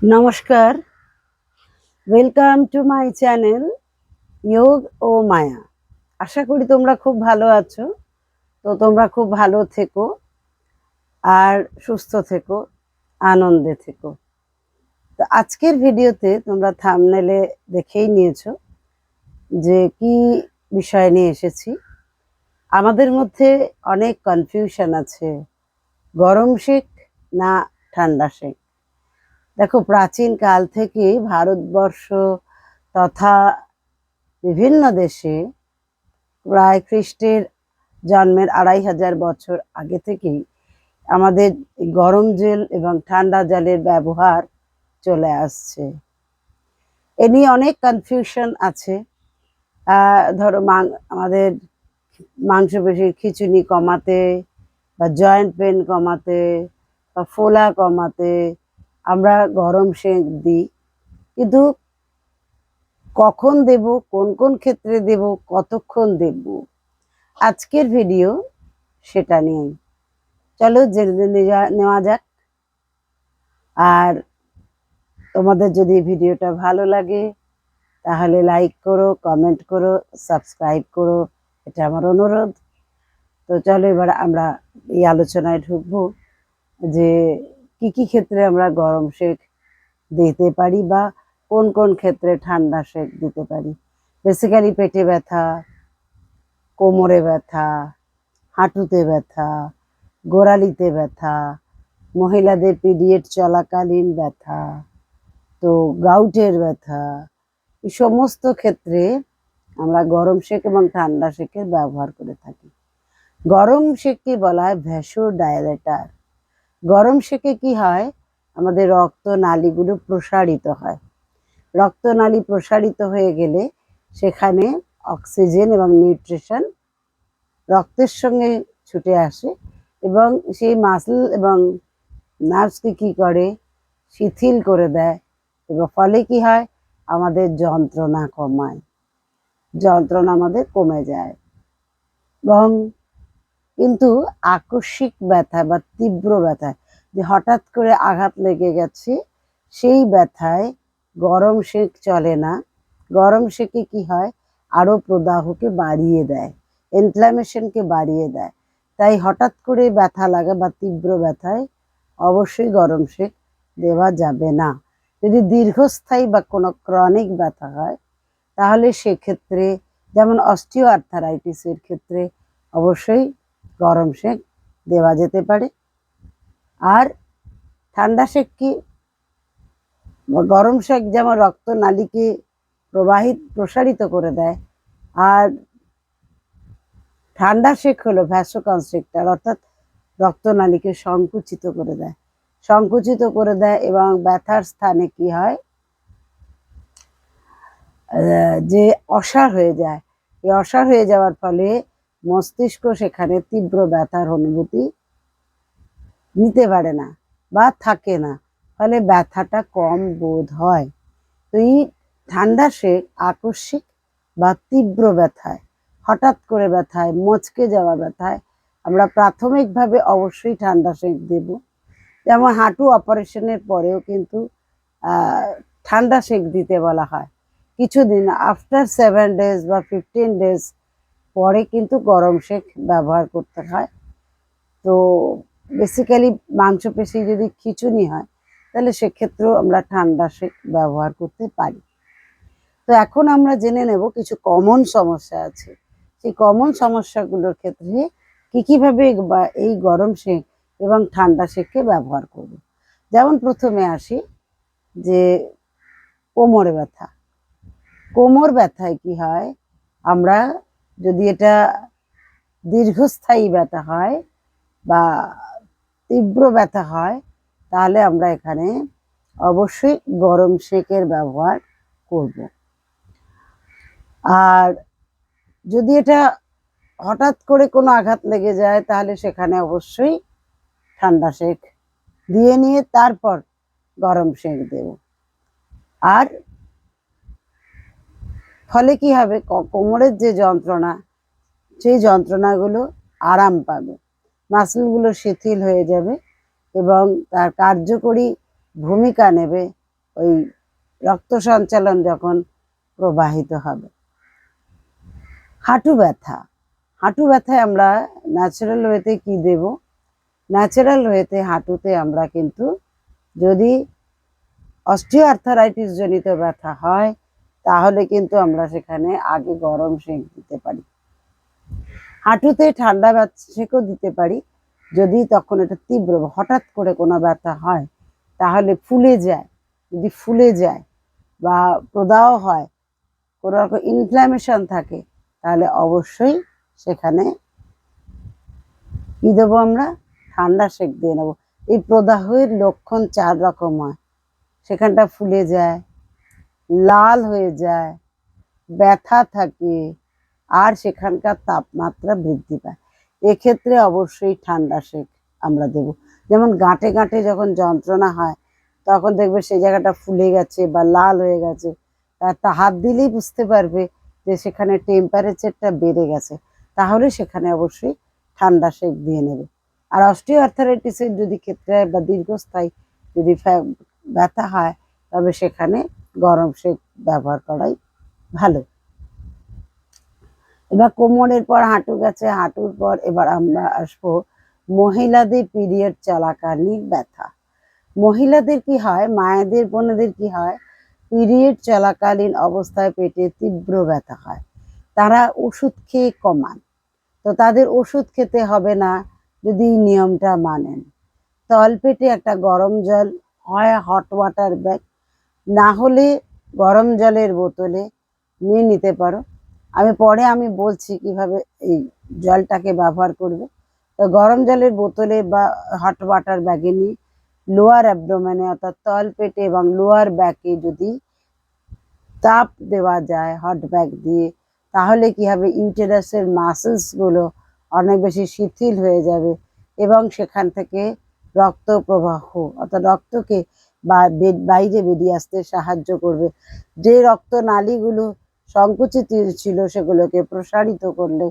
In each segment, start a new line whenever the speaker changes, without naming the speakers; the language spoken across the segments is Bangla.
নমস্কার। ওয়েলকাম টু মাই চ্যানেল যোগ ও মায়া আশা করি তোমরা খুব ভালো আছো। তো তোমরা খুব ভালো থেকো আর সুস্থ থেকো, আনন্দে থেকো। তো আজকের ভিডিওতে তোমরা থামনেলে দেখেই নিয়েছো যে কি বিষয় নিয়ে এসেছি। আমাদের মধ্যে অনেক কনফিউশন আছে, গরম শেক না ঠান্ডা শেক। দেখো, প্রাচীন কাল থেকে ভারতবর্ষ তথা বিভিন্ন দেশে প্রায় খ্রিস্টের জন্মের আড়াই হাজার বছর আগে থেকেই আমাদের গরম জল এবং ঠান্ডা জলের ব্যবহার চলে আসছে। এ নিয়ে অনেক কনফিউশন আছে। ধরো আমাদের মাংসপেশির খিচুনি কমাতে বা জয়েন্ট পেন কমাতে বা ফোলা কমাতে আমরা গরম সেঁক দিই। কিন্তু কখন দেব, কোন কোন ক্ষেত্রে দেব, কতক্ষণ দেব? আজকের ভিডিও সেটা নিয়ে। চলো জেনে নেওয়া যাক। আর তোমাদের যদি ভিডিওটা ভালো লাগে, তাহলে লাইক করো, কমেন্ট করো, সাবস্ক্রাইব করো, এটা আমার অনুরোধ। তো চলো এবার আমরা এই আলোচনায় ঢুকবো যে কি কি ক্ষেত্রে আমরা গরম সেক দিতে পারি বা কোন কোন ক্ষেত্রে ঠান্ডা সেক দিতে পারি? বেসিক্যালি পেটে ব্যথা, কোমরে ব্যথা, হাঁটুতে ব্যথা, গোড়ালিতে ব্যথা, মহিলাদের পিরিয়ড চলাকালীন ব্যথা, তো গাউটের ব্যথা, এই সমস্ত ক্ষেত্রে আমরা গরম সেক এবং ঠান্ডা শেকের ব্যবহার করে থাকি। গরম সেককে বলা হয় ভ্যাসো ডায়ালেটার। গরম সেকে কি হয়? আমাদের রক্ত নালীগুলো প্রসারিত হয়। রক্তনালী প্রসারিত হয়ে গেলে সেখানে অক্সিজেন এবং নিউট্রিশন রক্তের সঙ্গে ছুটে আসে এবং সেই মাসল এবং নার্ভসকে কি করে? শিথিল করে দেয় এবং ফলে কি হয়? আমাদের যন্ত্রণা কমায়। যন্ত্রণা আমাদের কমে যায়। এবং কিন্তু আকস্মিক ব্যথা বা তীব্র ব্যথা যে হঠাৎ করে আঘাত লেগে গেছে, সেই ব্যথায় গরম সেক চলে না। গরম সেকে কি হয়? আরও প্রদাহকে বাড়িয়ে দেয় ইনফ্ল্যামেশনকে বাড়িয়ে দেয়। তাই হঠাৎ করে ব্যথা লাগা বা তীব্র ব্যথায় অবশ্যই গরম সেক দেওয়া যাবে না। যদি দীর্ঘস্থায়ী বা কোনো ক্রনিক ব্যথা হয়, তাহলে সেক্ষেত্রে যেমন অস্টিও আর্থারাইটিসের ক্ষেত্রে অবশ্যই গরম সেক দেওয়া যেতে পারে। আর ঠান্ডা সেক কি? গরম সেক যেমন রক্তনালীকে প্রবাহিত, প্রসারিত করে দেয়। আর ঠান্ডা সেক হলো ভ্যাসোকনস্ট্রিক্টর অর্থাৎ রক্তনালীকে সংকুচিত করে দেয়। সংকুচিত করে দেয় এবং ব্যথার স্থানে কি হয়? যে অসার হয়ে যায়। এই অসার হয়ে যাওয়ার ফলে মস্তিষ্ক সেখানে তীব্র ব্যথার অনুভূতি নিতে পারে না বা থাকে না। ফলে ব্যথাটা কম বোধ হয়। তো এই ঠান্ডা সেক আকস্মিক বা তীব্র ব্যথায়, হঠাৎ করে ব্যথায়, মচকে যাওয়া ব্যথায়, আমরা প্রাথমিকভাবে অবশ্যই ঠান্ডা সেক দেব। যেমন হাঁটু অপারেশনের পরেও কিন্তু ঠান্ডা সেক দিতে বলা হয়। কিছুদিন আফটার সেভেন ডেজ বা ফিফটিন ডেজ পরে কিন্তু গরম সেক ব্যবহার করতে হয়। তো বেসিক্যালি মাংসপেশি যদি খিচুনি হয়, তাহলে সেক্ষেত্রেও আমরা ঠান্ডা সেক ব্যবহার করতে পারি। তো এখন আমরা জেনে নেব কিছু কমন সমস্যা আছে। সেই কমন সমস্যাগুলোর ক্ষেত্রে কী কীভাবে এই গরম সেক এবং ঠান্ডা সেককে ব্যবহার করব। যেমন প্রথমে আসি যে কোমরে ব্যথা। কোমর ব্যথায় কি হয়? আমরা যদি এটা দীর্ঘস্থায়ী ব্যথা হয় বা তীব্র ব্যথা হয়, তাহলে আমরা এখানে অবশ্যই গরম সেকের ব্যবহার করব। আর যদি এটা হঠাৎ করে কোনো আঘাত লেগে যায়, তাহলে সেখানে অবশ্যই ঠান্ডা সেক দিয়ে নিয়ে তারপর গরম সেক দেব। আর ফলে কি হবে? কোমরের যে যন্ত্রণা, সেই যন্ত্রণাগুলো আরাম পাবে। মাসলগুলো শিথিল হয়ে যাবে এবং তার কার্যকরী ভূমিকা নেবে ওই রক্ত সঞ্চালন যখন প্রবাহিত হবে। হাঁটু ব্যথা। হাঁটু ব্যথায় আমরা ন্যাচারাল ওয়েতে কি দেব? ন্যাচারাল ওয়েতে হাঁটুতে আমরা কিন্তু যদি অস্টিও আর্থারাইটিস জনিত ব্যথা হয় তাহলে কিন্তু আমরা সেখানে আগে গরম সেঁক দিতে পারি। হাঁটুতে ঠান্ডা সেঁকও দিতে পারি। যদি তখন এটা তীব্র, হঠাৎ করে কোনো ব্যথা হয়, তাহলে ফুলে যায়। যদি ফুলে যায় বা প্রদাহ হয়, কোনো রকম ইনফ্ল্যামেশন থাকে, তাহলে অবশ্যই সেখানে কি দেবো আমরা? ঠান্ডা সেঁক দিয়ে নেব। এই প্রদাহের লক্ষণ চার রকম হয়। সেখানটা ফুলে যায় লাল হয়ে যায়, ব্যথা থাকে, আর সেখানকার তাপমাত্রা বৃদ্ধি পায়। এক্ষেত্রে অবশ্যই ঠান্ডা সেক আমরা দেব। যেমন গাঁটে গাঁটে যখন যন্ত্রণা হয়, তখন দেখবে সেই জায়গাটা ফুলে গেছে বা লাল হয়ে গেছে। তা হাত দিলেই বুঝতে পারবে যে সেখানে টেম্পারেচারটা বেড়ে গেছে। তাহলে সেখানে অবশ্যই ঠান্ডা সেক দিয়ে নেবে। আর অস্টিও আর্থারাইটিসের যদি ক্ষেত্রে বা দীর্ঘস্থায়ী যদি ব্যথা হয়, তবে সেখানে গরম সেক ব্যবহার করাই ভালো। এবার কোমরের পর হাঁটু গেছে, হাঁটুর পর এবার আমরা আসব মহিলাদের পিরিয়ড চলাকালীন ব্যথা। মহিলাদের কি হয়, মায়েদের, বোনেদের কি হয়, পিরিয়ড চলাকালীন অবস্থায় পেটে তীব্র ব্যথা হয়। তারা ওষুধ খেয়ে কমান। তো তাদের ওষুধ খেতে হবে না, যদি নিয়মটা মানেন। তলপেটে একটা গরম জল হয় হট ওয়াটার ব্যাগ না হলে গরম জলের বোতলে নিয়ে নিতে পারো। আমি পরে আমি বলছি কীভাবে এই জলটাকে ব্যবহার করবে। তো গরম জলের বোতলে বা হট ওয়াটার ব্যাগে নিয়ে লোয়ার অ্যাবডোমেনে অর্থাৎ তলপেটে এবং লোয়ার ব্যাকে যদি তাপ দেওয়া যায় হট ব্যাগ দিয়ে, তাহলে কি হবে? ইউটেরাসের মাসেলসগুলো অনেক বেশি শিথিল হয়ে যাবে এবং সেখান থেকে রক্ত প্রবাহ, অর্থাৎ রক্তকে বা বাইরে বেরিয়ে আসতে সাহায্য করবে। যে রক্ত নালীগুলো সংকুচিত ছিল সেগুলোকে প্রসারিত করলে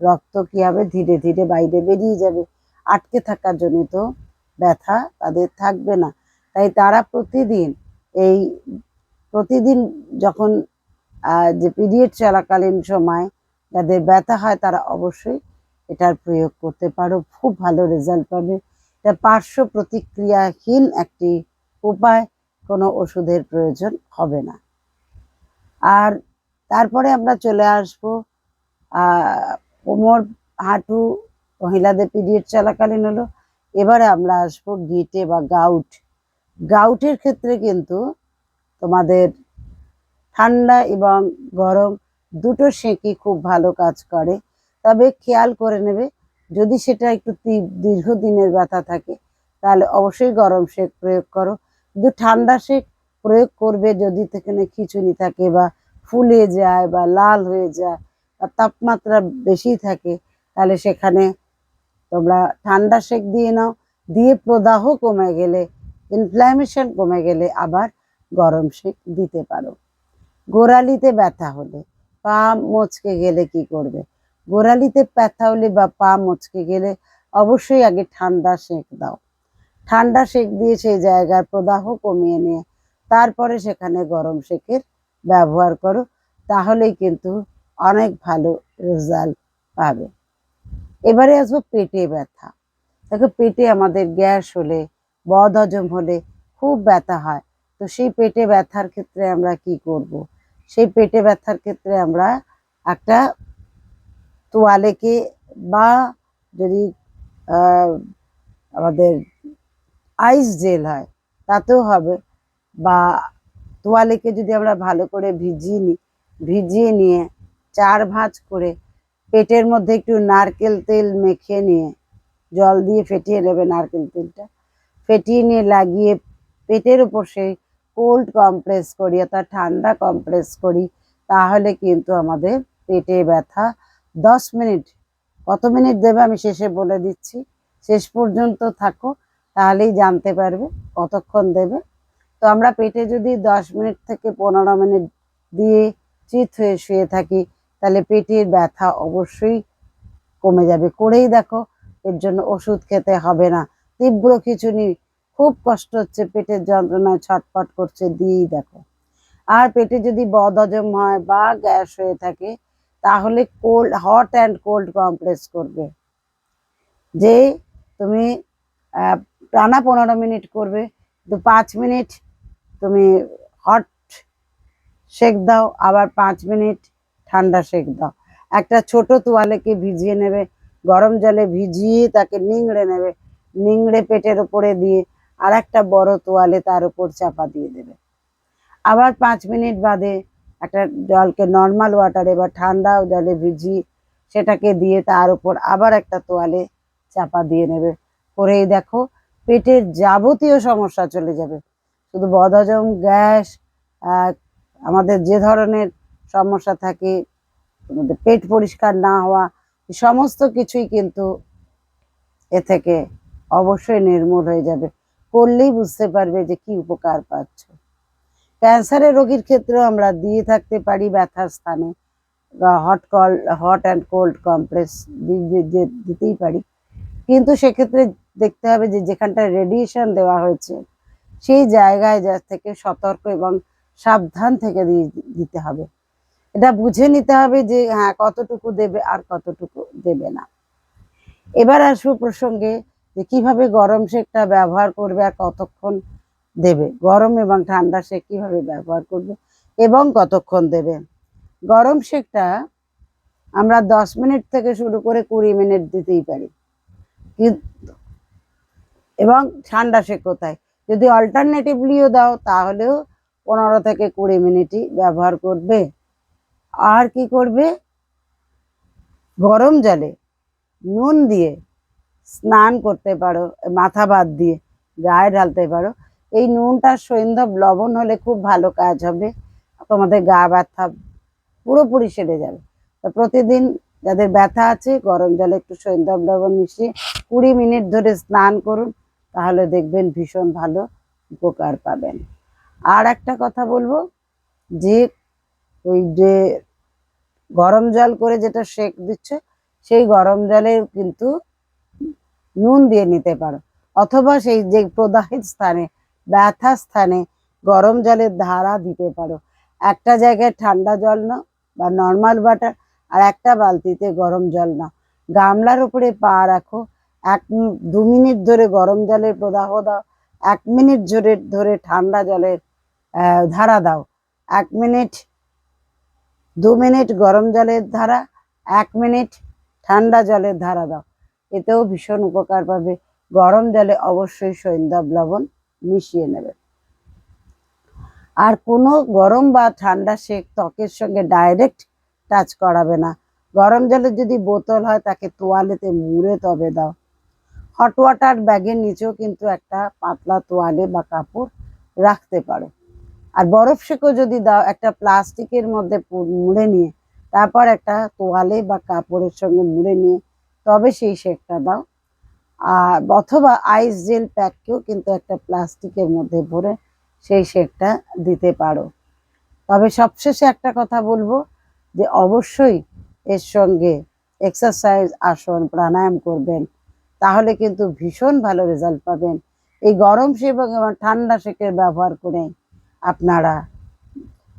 রক্ত কি হবে ধীরে ধীরে বাইরে বেরিয়ে যাবে? আটকে থাকার জনিত ব্যথা তাদের থাকবে না। তাই তারা প্রতিদিন এই প্রতিদিন যখন যে পিরিয়ড চলাকালীন সময় যাদের ব্যথা হয় তারা অবশ্যই এটার প্রয়োগ করতে পারো। খুব ভালো রেজাল্ট পাবে। এটা পার্শ্ব প্রতিক্রিয়াহীন একটি উপায়, কোনো ওষুধের প্রয়োজন হবে না। আর তারপরে আমরা চলে আসব কোমর হাঁটু মহিলাদের পিরিয়ড চলাকালীন হলো। এবারে আমরা আসব গিটে বা গাউট। গাউটের ক্ষেত্রে কিন্তু তোমাদের ঠান্ডা এবং গরম দুটো সেঁকি খুব ভালো কাজ করে। তবে খেয়াল করে নেবে, যদি সেটা একটু দীর্ঘদিনের ব্যথা থাকে, তাহলে অবশ্যই গরম সেক প্রয়োগ করো। কিন্তু ঠান্ডা সেক প্রয়োগ করবে যদি সেখানে খিচুনি থাকে বা ফুলে যায় বা লাল হয়ে যায় বা তাপমাত্রা বেশি থাকে, তাহলে সেখানে তোমরা ঠান্ডা সেক দিয়ে নাও। দিয়ে প্রদাহ কমে গেলে ইনফ্ল্যামেশন কমে গেলে আবার গরম সেক দিতে পারো। গোড়ালিতে ব্যথা হলে পা মচকে গেলে কি করবে? গোড়ালিতে ব্যথা হলে বা পা মচকে গেলে অবশ্যই আগে ঠান্ডা সেক দাও। ঠান্ডা সেক দিয়ে সেই জায়গার প্রদাহ কমিয়ে নিয়ে, তারপরে সেখানে গরম সেকের ব্যবহার করো, তাহলেই কিন্তু অনেক ভালো রেজাল্ট পাবে। এবারে আসব পেটে ব্যথা। দেখো পেটে আমাদের গ্যাস হলে, বদ হজম হলে খুব ব্যথা হয়। তো সেই পেটে ব্যথার ক্ষেত্রে আমরা কি করব। সেই পেটে ব্যথার ক্ষেত্রে আমরা একটা তোয়ালেকে বা যদি আমাদের আইস জেল হয়। তাতেও হবে। বা তোয়ালেকে যদি আমরা ভালো করে ভিজিয়ে নিই, ভিজিয়ে নিয়ে চার ভাঁজ করে পেটের মধ্যে একটু নারকেল তেল মেখে নিয়ে জল দিয়ে ফেটিয়ে নেবে নারকেল তেলটা। ফেটিয়ে নিয়ে লাগিয়ে পেটের উপর সেই কোল্ড কমপ্রেস করি, অর্থাৎ ঠান্ডা কমপ্রেস করি, তাহলে কিন্তু আমাদের পেটে ব্যথা দশ মিনিট, কত মিনিট দেবে আমি শেষে বলে দিচ্ছি। শেষ পর্যন্ত থাকো। তাহলেই জানতে পারবে, কতক্ষণ দেবে। তো আমরা পেটে যদি দশ মিনিট থেকে পনেরো মিনিট দিয়ে চিত হয়ে শুয়ে থাকি, তাহলে পেটের ব্যথা অবশ্যই কমে যাবে। করেই দেখো, এর জন্য ওষুধ খেতে হবে না। তীব্র কিছু খিচুনি, খুব কষ্ট হচ্ছে, পেটের যন্ত্রণায় ছটফট করছে, দিয়েই দেখো। আর পেটে যদি বদহজম হয় বা গ্যাস হয়ে থাকে, তাহলে cold, hot and cold complex করবে। যে তুমি টানা পনেরো মিনিট করবে, তো পাঁচ মিনিট তুমি হট সেক দাও, আবার পাঁচ মিনিট ঠান্ডা সেক দাও। একটা ছোট তোয়ালেকে ভিজিয়ে নেবে, গরম জলে ভিজিয়ে তাকে নিংড়ে নেবে, নিংড়ে পেটের উপরে দিয়ে আর একটা বড় তোয়ালে তার উপর চাপা দিয়ে দেবে। আবার পাঁচ মিনিট বাদে একটা জলকে নর্মাল ওয়াটারে বা ঠান্ডা জলে ভিজিয়ে সেটাকে দিয়ে তার উপর আবার একটা তোয়ালে চাপা দিয়ে নেবে। করেই দেখো পেটের যাবতীয় সমস্যা চলে যাবে। শুধু বদহজম, গ্যাস আমাদের যে ধরনের সমস্যা থাকে পেট পরিষ্কার না হওয়া সমস্ত কিছুই কিন্তু এ থেকে অবশ্যই নির্মূল হয়ে যাবে। করলেই বুঝতে পারবে যে কি উপকার পাচ্ছ। ক্যান্সারের রোগীর ক্ষেত্রেও আমরা দিয়ে থাকতে পারি ব্যথার স্থানে। Hot cold hot and cold complex দিতেই পারি। কিন্তু সেক্ষেত্রে দেখতে হবে যে যেখানটা রেডিয়েশন দেওয়া হয়েছে, সেই জায়গায় যা থেকে সতর্ক এবং সাবধান থেকে দিতে হবে। এটা বুঝে নিতে হবে যে হ্যাঁ কতটুকু দেবে আর কতটুকু দেবে না। এবার আসব প্রসঙ্গে যে কীভাবে গরম সেকটা ব্যবহার করবে আর কতক্ষণ দেবে। গরম এবং ঠান্ডা সেক কীভাবে ব্যবহার করবে এবং কতক্ষণ দেবে। গরম সেকটা আমরা দশ মিনিট থেকে শুরু করে কুড়ি মিনিট দিতেই পারি। কিন্তু এবং ঠান্ডা সে কোথায়? যদি অল্টারনেটিভলিও দাও, তাহলেও পনেরো থেকে কুড়ি মিনিটই ব্যবহার করবে। আর কি করবে? গরম জলে নুন দিয়ে স্নান করতে পারো, মাথা বাদ দিয়ে গায়ে ঢালতে পারো। এই নুনটা সৈন্ধব লবণ হলে খুব ভালো কাজ হবে। তোমাদের গা ব্যথা পুরোপুরি সেরে যাবে। তো প্রতিদিন যাদের ব্যথা আছে, গরম জলে একটু সৈন্ধব লবণ মিশিয়ে কুড়ি মিনিট ধরে স্নান করুন। তাহলে দেখবেন ভীষণ ভালো উপকার পাবেন। আর একটা কথা বলব, যে ওই যে গরম জল করে যেটা সেক দিচ্ছে, সেই গরম জলে কিন্তু নুন দিয়ে নিতে পারো। অথবা সেই যে প্রদাহিত স্থানে, ব্যথা স্থানে গরম জলের ধারা দিতে পারো। একটা জায়গায় ঠান্ডা জল নাও বা নর্মাল ওয়াটার আর একটা বালতিতে গরম জল নাও। গামলার উপরে পা রাখো এক দু মিনিট ধরে গরম জলের প্রদাহ দাও, এক মিনিট ধরে ধরে ঠান্ডা জলের ধারা দাও। এক মিনিট, দু মিনিট গরম জলের ধারা, এক মিনিট ঠান্ডা জলের ধারা দাও। এতেও ভীষণ উপকার পাবে। গরম জলে অবশ্যই সৈন্দব লবণ মিশিয়ে নেবে। আর কোনো গরম বা ঠান্ডা সেক ত্বকের সঙ্গে ডাইরেক্ট টাচ করাবে না। গরম জলের যদি বোতল হয়, তাকে তোয়ালেতে মুড়ে তবে দাও। হট ওয়াটার ব্যাগের নিচেও কিন্তু একটা পাতলা তোয়ালে বা কাপড় রাখতে পারো। আর বরফ সেকও যদি দাও, একটা প্লাস্টিকের মধ্যে মুড়ে নিয়ে, তারপর একটা তোয়ালে বা কাপড়ের সঙ্গে মুড়ে নিয়ে, তবে সেই শেকটা দাও। আর, অথবা আইস জেল প্যাককেও কিন্তু একটা প্লাস্টিকের মধ্যে ভরে সেই শেকটা দিতে পারো। তবে সবশেষে একটা কথা বলব যে, অবশ্যই এর সঙ্গে এক্সারসাইজ আসন, প্রাণায়াম করবেন। তাহলে কিন্তু ভীষণ ভালো রেজাল্ট পাবেন। এই গরম সেবক এবং ঠান্ডা সেকের ব্যবহার করে আপনারা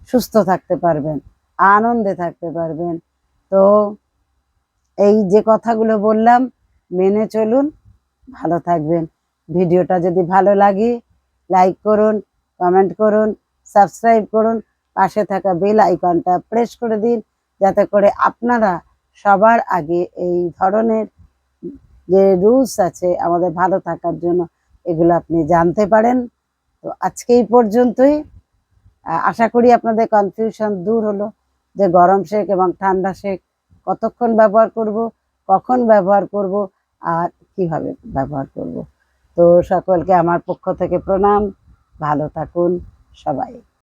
সুস্থ থাকতে পারবেন, আনন্দে থাকতে পারবেন। তো এই যে কথাগুলো বললাম, মেনে চলুন, ভালো থাকবেন। ভিডিওটা যদি ভালো লাগে লাইক করুন কমেন্ট করুন সাবস্ক্রাইব করুন, পাশে থাকা বেল আইকনটা প্রেস করে দিন, যাতে করে আপনারা সবার আগে এই ধরনের যে রুলস আছে আমাদের ভালো থাকার জন্য, এগুলো আপনি জানতে পারেন। তো আজকে এই পর্যন্তই। আশা করি আপনাদের কনফিউশন দূর হলো যে গরম শেক এবং ঠান্ডা শেক কতক্ষণ ব্যবহার করব, কখন ব্যবহার করব, আর কীভাবে ব্যবহার করব। তো সকলকে আমার পক্ষ থেকে প্রণাম। ভালো থাকুন সবাই।